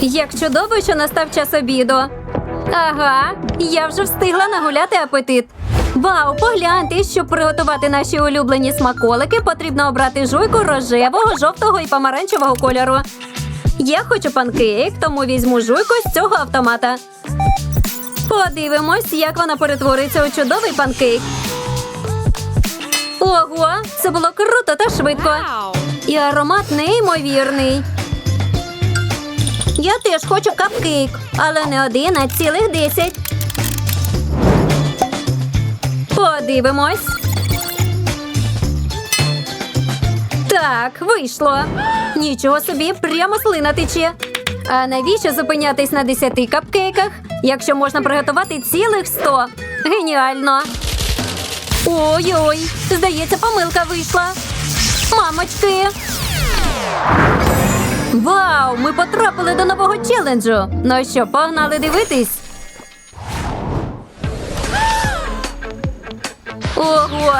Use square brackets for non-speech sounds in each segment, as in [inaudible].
Як чудово, що настав час обіду. Ага, я вже встигла нагуляти апетит. Вау, погляньте, щоб приготувати наші улюблені смаколики, потрібно обрати жуйку рожевого, жовтого і помаранчевого кольору. Я хочу панкейк, тому візьму жуйку з цього автомата. Подивимось, як вона перетвориться у чудовий панкейк. Ого, це було круто та швидко. І аромат неймовірний. Я теж хочу капкейк, але не один, а цілих десять. Подивимось. Так, вийшло. Нічого собі, прямо слина тече. А навіщо зупинятись на десяти капкейках, якщо можна приготувати цілих сто? Геніально. Ой-ой, здається, помилка вийшла. Мамочки. Вау! Ми потрапили до нового челенджу. Ну що, погнали дивитись? Ого!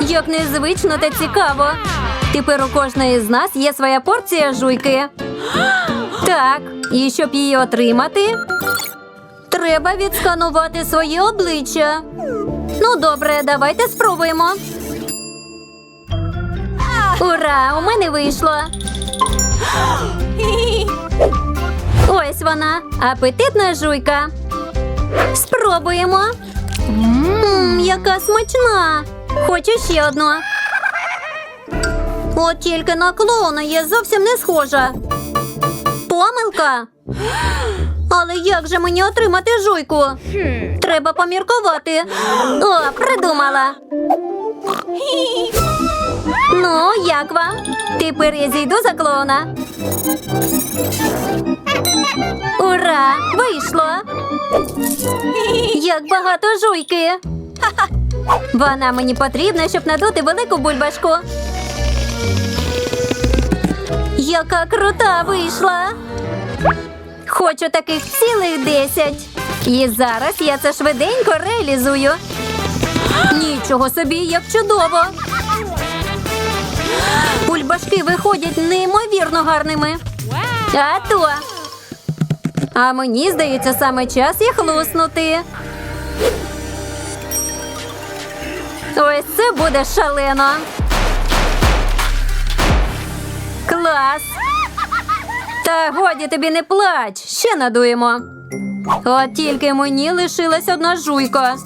Як незвично та цікаво. Тепер у кожної з нас є своя порція жуйки. Так, і щоб її отримати, треба відсканувати своє обличчя. Ну, добре, давайте спробуємо. Ура! У мене вийшло. [gasps] Ось вона, апетитна жуйка. Спробуємо. Мм, яка смачна. Хочу ще одну. От тільки на клоуна я зовсім не схожа. Помилка. [gasps] Але як же мені отримати жуйку? Треба поміркувати. О, придумала. [laughs] Ну, як вам? Тепер я зійду за клоуна. Ура! Вийшло! Як багато жуйки! [laughs] Вона мені потрібна, щоб надути велику бульбашку. Яка крута вийшла! Хочу таких цілих десять. І зараз я це швиденько реалізую. Нічого собі, як чудово! Бульбашки виходять неймовірно гарними. А то. А мені здається, саме час їх луснути. Ось це буде шалено. Клас. Та годі тобі не плач, ще надуємо. От тільки мені лишилась одна жуйка.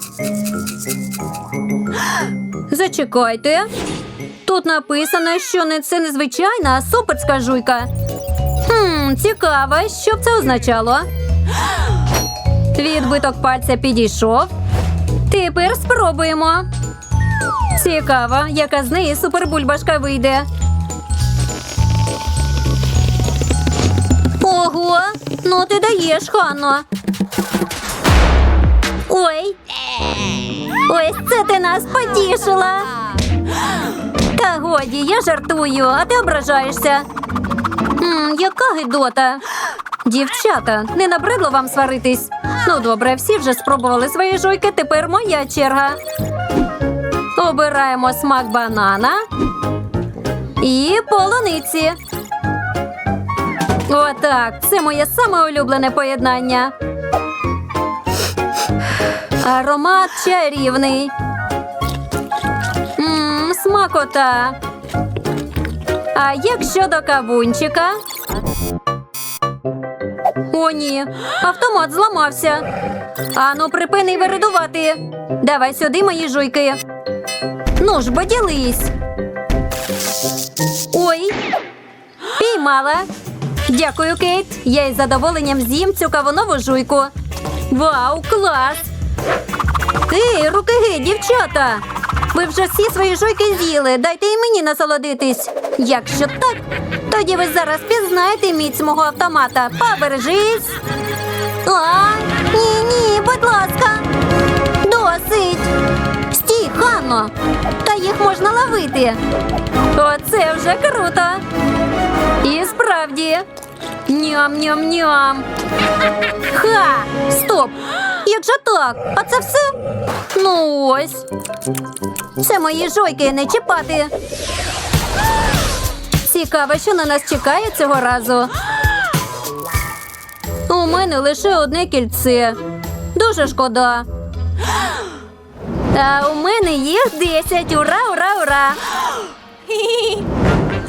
Зачекайте. Тут написано, що не це не звичайна, а суперська жуйка. Хм, цікаво, що б це означало. Відбиток пальця підійшов. Тепер спробуємо. Цікаво, яка з неї супербульбашка вийде. Ого, ну ти даєш, Ханно. Ой. Ось це ти нас потішила. Та годі, я жартую, а ти ображаєшся. М, яка гидота. Дівчата, не набридло вам сваритись. Ну добре, всі вже спробували свої жуйки, тепер моя черга. Обираємо смак банана і полуниці. Отак, це моє саме улюблене поєднання. Аромат чарівний. Смакота. А як щодо кавунчика? О, ні, автомат зламався. Ану, припини виридувати. Давай сюди мої жуйки. Ну ж, бо ділись. Ой, піймала. Дякую, Кейт. Я із задоволенням з'їм цю кавунову жуйку. Вау, клас! Ей, руки геть, дівчата! Ви вже всі свої жуйки з'їли. Дайте і мені насолодитись. Якщо так, тоді ви зараз пізнаєте міць мого автомата. Побережись. А, ні, ні, будь ласка. Досить. Стій, Ханно. Та їх можна ловити. Оце вже круто. І справді. Ням-ням-ням. Ха! Стоп! Як же так? А це все? Ну ось. Це мої жойки не чіпати. Цікаво, що на нас чекає цього разу. У мене лише одне кільце. Дуже шкода. А у мене їх 10. Ура, ура, ура!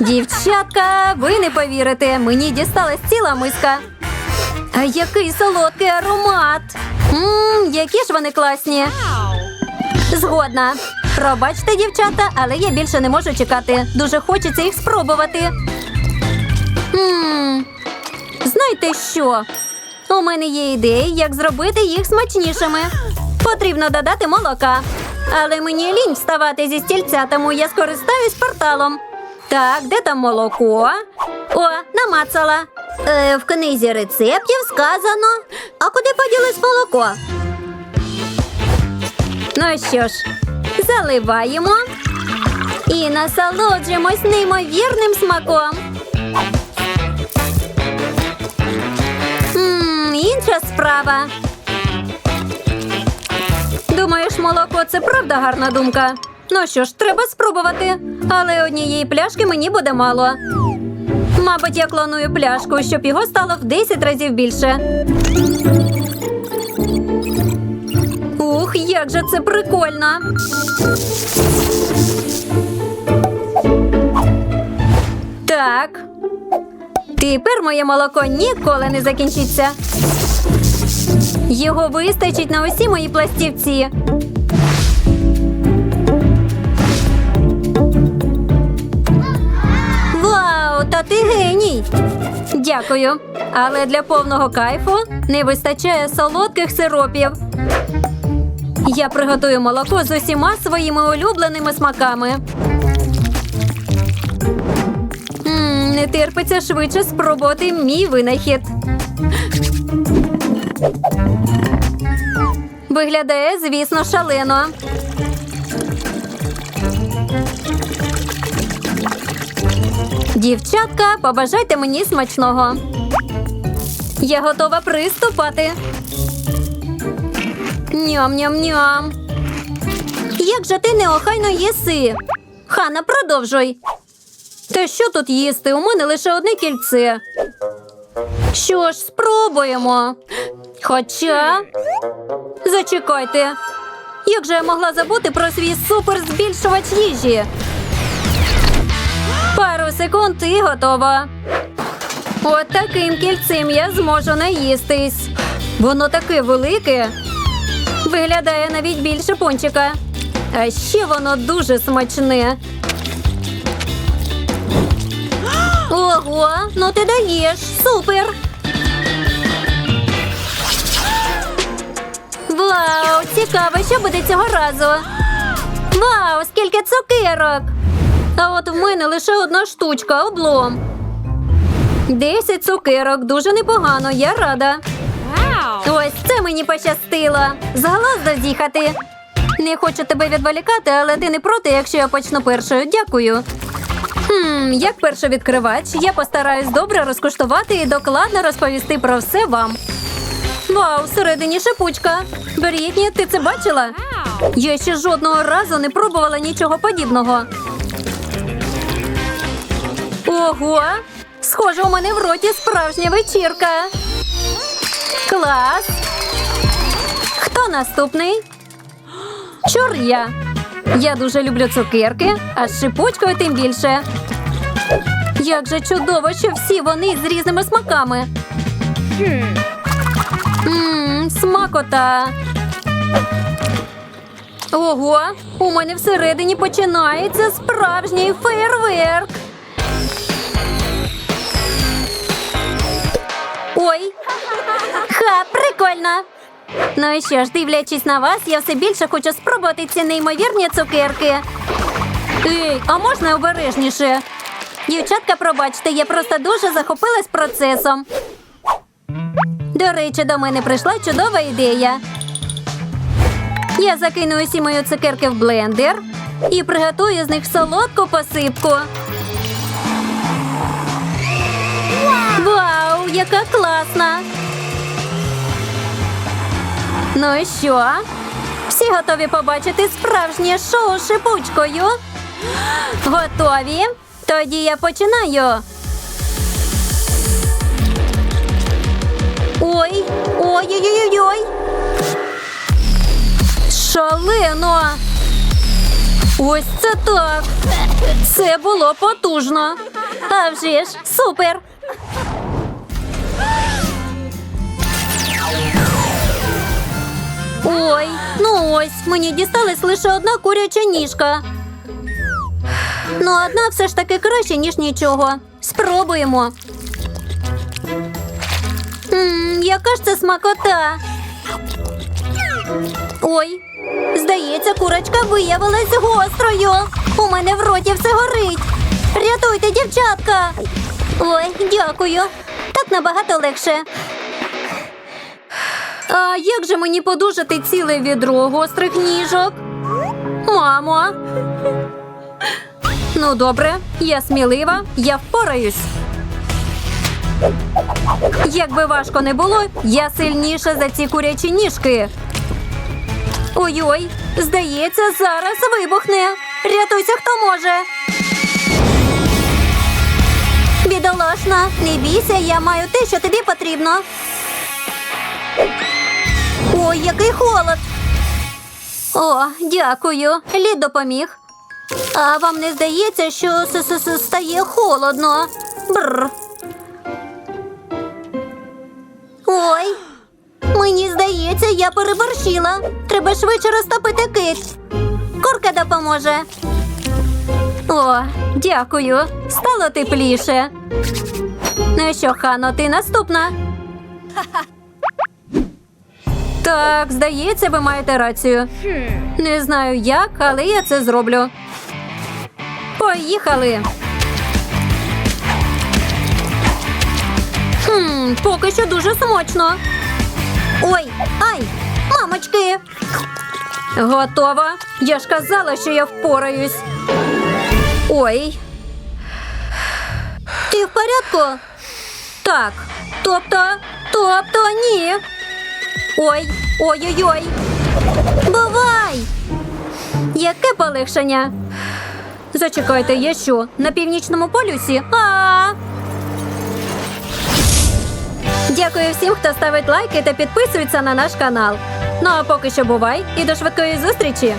Дівчатка, ви не повірите, мені дісталась ціла миска. А який солодкий аромат! Мм, які ж вони класні! Згодна. Пробачте, дівчата, але я більше не можу чекати. Дуже хочеться їх спробувати. Мм, знаєте що? У мене є ідеї, як зробити їх смачнішими. Потрібно додати молока. Але мені лінь вставати зі стільця, тому я скористаюсь порталом. Так, де там молоко? О, намацала. Е, в книзі рецептів сказано. А куди поділись молоко? Ну що ж, заливаємо і насолоджуємось неймовірним смаком. Ммм, інша справа. Думаєш, молоко це правда гарна думка? Ну що ж, треба спробувати. Але однієї пляшки мені буде мало. Мабуть, я клоную пляшку, щоб його стало в 10 разів більше. Ух, як же це прикольно. Так. Тепер моє молоко ніколи не закінчиться. Його вистачить на усі мої пластівці. Та ти геній! Дякую. Але для повного кайфу не вистачає солодких сиропів. Я приготую молоко з усіма своїми улюбленими смаками. М, не терпиться швидше спробувати мій винахід. Виглядає, звісно, шалено. Дівчатка, побажайте мені смачного. Я готова приступати. Ням-ням-ням. Як же ти неохайно їси? Хана, продовжуй. Та що тут їсти? У мене лише одне кільце. Що ж, спробуємо. Хоча. Зачекайте. Як же я могла забути про свій суперзбільшувач їжі? Секунд і готова. От таким кільцем я зможу наїстись. Воно таке велике. Виглядає навіть більше пончика. А ще воно дуже смачне. Ого, ну ти даєш. Супер. Вау, цікаво, що буде цього разу. Вау, скільки цукерок! А от в мене лише одна штучка, облом. Десять цукерок, дуже непогано, я рада. Ось це мені пощастило. З з'їхати. Не хочу тебе відволікати, але ти не проти, якщо я почну першою. Дякую. Хм, як перший відкривач, я постараюсь добре розкуштувати і докладно розповісти про все вам. Вау, всередині шипучка. Брітні, ти це бачила? Я ще жодного разу не пробувала нічого подібного. Ого! Схоже, у мене в роті справжня вечірка. Клас. Хто наступний? Чур я. Я дуже люблю цукерки, а з шипучкою тим більше. Як же чудово, що всі вони з різними смаками. Ммм, смакота. Ого, у мене всередині починається справжній фейерверк. Ой. Ха, прикольно. Ну і що ж, дивлячись на вас, я все більше хочу спробувати ці неймовірні цукерки. Ей, а можна обережніше? Дівчатка, пробачте, я просто дуже захопилась процесом. До речі, до мене прийшла чудова ідея. Я закину усі мої цукерки в блендер і приготую з них солодку посипку. Вау, яка класна! Ну і що? Всі готові побачити справжнє шоу з шипучкою? Готові? Тоді я починаю. Ой, ой-ой-ой-ой! Шалено! Ось це так! Це було потужно. Та вже ж супер! Ой, ну ось, мені дісталась лише одна куряча ніжка. Ну, одна все ж таки краще, ніж нічого. Спробуємо. Ммм, яка ж це смакота. Ой, здається, курочка виявилась гострою. У мене в роті все горить. Рятуйте, дівчатка. Ой, дякую. Так набагато легше. А як же мені подужати ціле відро гострих ніжок? Мамо. Ну, добре, я смілива, я впораюсь. Як би важко не було, я сильніша за ці курячі ніжки. Ой-ой, здається, зараз вибухне. Рятуйся, хто може. Бідолашна, не бійся, я маю те, що тобі потрібно. Ой, який холод. О, дякую. Лід допоміг. А вам не здається, що с-с-с- стає холодно? Бррр. Ой. Мені здається, я переборщила. Треба швидше розтопити кит. Курка допоможе. О, дякую. Стало тепліше. Ну що, Хано, ти наступна. [laughs] Так, здається, ви маєте рацію. Не знаю як, але я це зроблю. Поїхали. Хм, поки що дуже смачно. Ой, ай, мамочки. Готова. Я ж казала, що я впораюсь. Ой. Ти в порядку? Так. Тобто, тобто ні. Ой, ой-ой-ой. Бувай! Яке полегшення? Зачекайте, я що? На північному полюсі? А! Дякую всім, хто ставить лайки та підписується на наш канал. Ну а поки що бувай і до швидкої зустрічі!